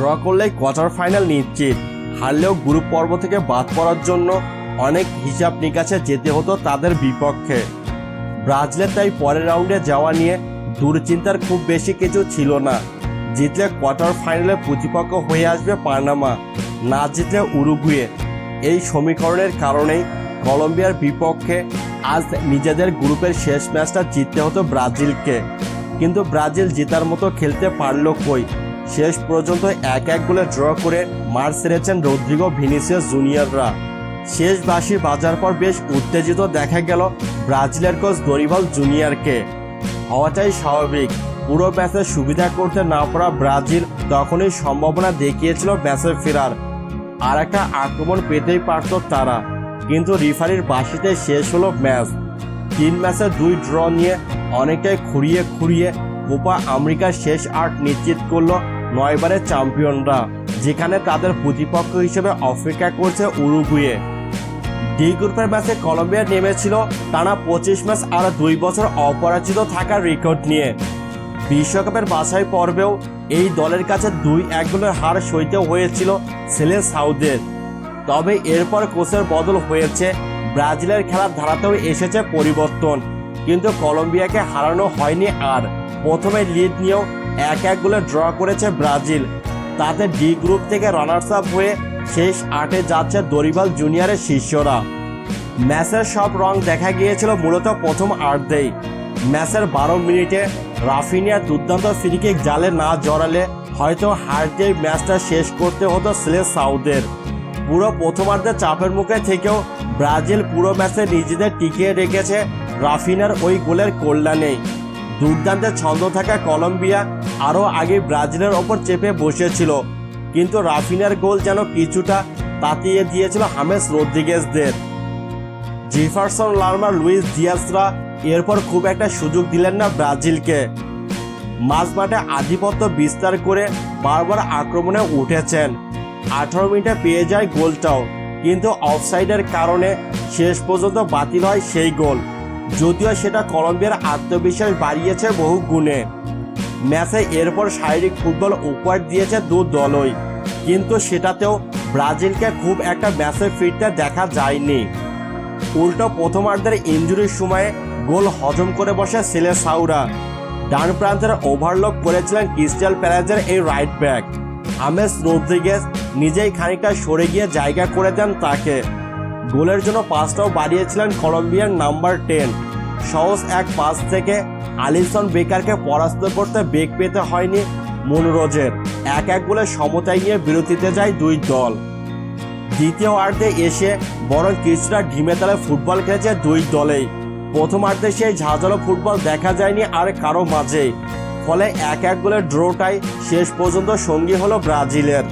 Draw করলেই quarter final নিশ্চিত। হারলেও group পর্ব থেকে বাদ পড়ার জন্য অনেক হিসাব নিকাশে যেতে হতো তাদের বিপক্ষে। ব্রাজিলের তাই পরের রাউন্ডে যাওয়া নিয়ে দুশ্চিন্তার খুব বেশি কিছু ছিল না। জিতলে কোয়ার্টার ফাইনালে প্রতিপক্ষ হয়ে আসবে পানামা, না জিতলে উরুগুয়ে। এই সমীকরণের কারণেই কলম্বিয়ার বিপক্ষে আজ নিজেদের গ্রুপের শেষ ম্যাচটা জিততে হতো ব্রাজিলকে। কিন্তু ব্রাজিল জেতার মতো খেলতে পারল কই? শেষ পর্যন্ত এক এক গোলে ড্র করে মার সেরেছেন রদ্রিগো ভিনিসিয়াস জুনিয়ররা। শেষ বাঁশি বাজার পর বেশ উত্তেজিত দেখা গেল ব্রাজিলের কোচ দরিবল জুনিয়রকে। হওয়াটাই স্বাভাবিক। পুরো ম্যাচে সুবিধা করতে না পারা ব্রাজিল তখনই সম্ভাবনা দেখিয়েছিল ম্যাচে ফেরার। আর একটা আক্রমণ পেতেই পারত তারা। কিন্তু রিফারির বাসিতে শেষ হলো ম্যাচ। তিন ম্যাচে দুই ড্র নিয়ে অনেকটাই খুঁড়িয়ে খুঁড়িয়ে কোপা আমেরিকার শেষ আট নিশ্চিত করল নয়বারের চ্যাম্পিয়নরা, যেখানে তাদের প্রতিপক্ষ হিসেবে অপেক্ষা করছে উরুগুয়ে। ডি গ্রুপের ম্যাচে কলম্বিয়া নেমেছিল, টানা পঁচিশ ম্যাচ আর দুই বছর অপরাজিত থাকার রেকর্ড নিয়ে। বিশ্বকাপের বাছাই পর্বেও এই দলের কাছে দুই এক গোলের হার সইতে হয়েছিল সেলে সাউদের। তবে এরপর কোচের বদল হয়েছে, ব্রাজিলের খেলার ধারাতেও এসেছে পরিবর্তন। কিন্তু কলম্বিয়াকে হারানো হয়নি আর, প্রথমে লিড নিয়েও এক এক গোলে ড্র করেছে ব্রাজিল। তাতে ডি গ্রুপ থেকে রানার্স আপ হয়ে শেষ আটে যাচ্ছে দরিবাল জুনিয়রের শিষ্যরা। ম্যাচের সব রং দেখা গিয়েছিল মূলত প্রথম আর্ধেই ম্যাচের বারো মিনিটে রাফিনিয়ার দুর্দান্ত ফ্রিকিক জালে না জড়ালে হয়তো হার ম্যাচটা শেষ করতে হতো সিলে সাউদের পুরো প্রথমার্ধে চাপের মুখে থেকেও ব্রাজিল পুরো ম্যাচে নিজেদের টিকিয়ে রেখেছে রাফিনার ওই গোলের কল্যাণেই। দুর্দান্তে ছন্দ থাকা কলম্বিয়া আরও আগে ব্রাজিলের ওপর চেপে বসেছিল কিন্তু রাফিনার গোল যেন কিছুটা তাতিয়ে দিয়েছিল হামেস রদ্রিগেজদের। জেফারসন লার্মা লুইস দিয়াসরা এরপর খুব একটা সুযোগ দিলেন না ব্রাজিলকে। মাঝ মাঠে আধিপত্য বিস্তার করে বারবার আক্রমণে উঠেছেন। আঠারো মিনিটে পেয়ে যায় গোলটাও, কিন্তু অফসাইডের কারণে শেষ পর্যন্ত বাতিল হয় সেই গোল। যদিও সেটা কলম্বিয়ার আত্মবিশ্বাস বাড়িয়েছে বহু গুণে। ম্যাচে এরপর শারীরিক ফুটবল উপহার দিয়েছে দু দলই। কিন্তু সেটাতেও ব্রাজিলকে খুব একটা ম্যাচে ফিরতে দেখা যায়নি। উল্টো প্রথমার্ধের ইঞ্জুরির সময়ে গোল হজম করে বসে সেলে সাউরা ডান প্রান্তের ওভারলোক করেছিলেন ক্রিস্টাল প্যালেজের এই রাইট ব্যাক। আমেস রদ্রিগেজ নিজেই খানিকটা সরে গিয়ে জায়গা করে দেন তাকে। গোলের জন্য পাসটাও বাড়িয়েছিলেন কলম্বিয়ার নাম্বার টেন। সহজ এক পাস থেকে আলিসন বেকারকে পরাস্ত করতে বেগ পেতে হয়নি মনোরোজের। এক এক গোলে সমতায় নিয়ে বিরতিতে যায় দুই দল। দ্বিতীয় অর্ধে এসে বরং কিছুটা ঢিমে তালে ফুটবল খেলেছে দুই দলেই। প্রথমার্ধে সেই ঝাঁঝালো ফুটবল দেখা যায়নি আর কারও মাঝে ফলে এক এক গোলের ড্রটাই শেষ পর্যন্ত সঙ্গী হলো ব্রাজিলের।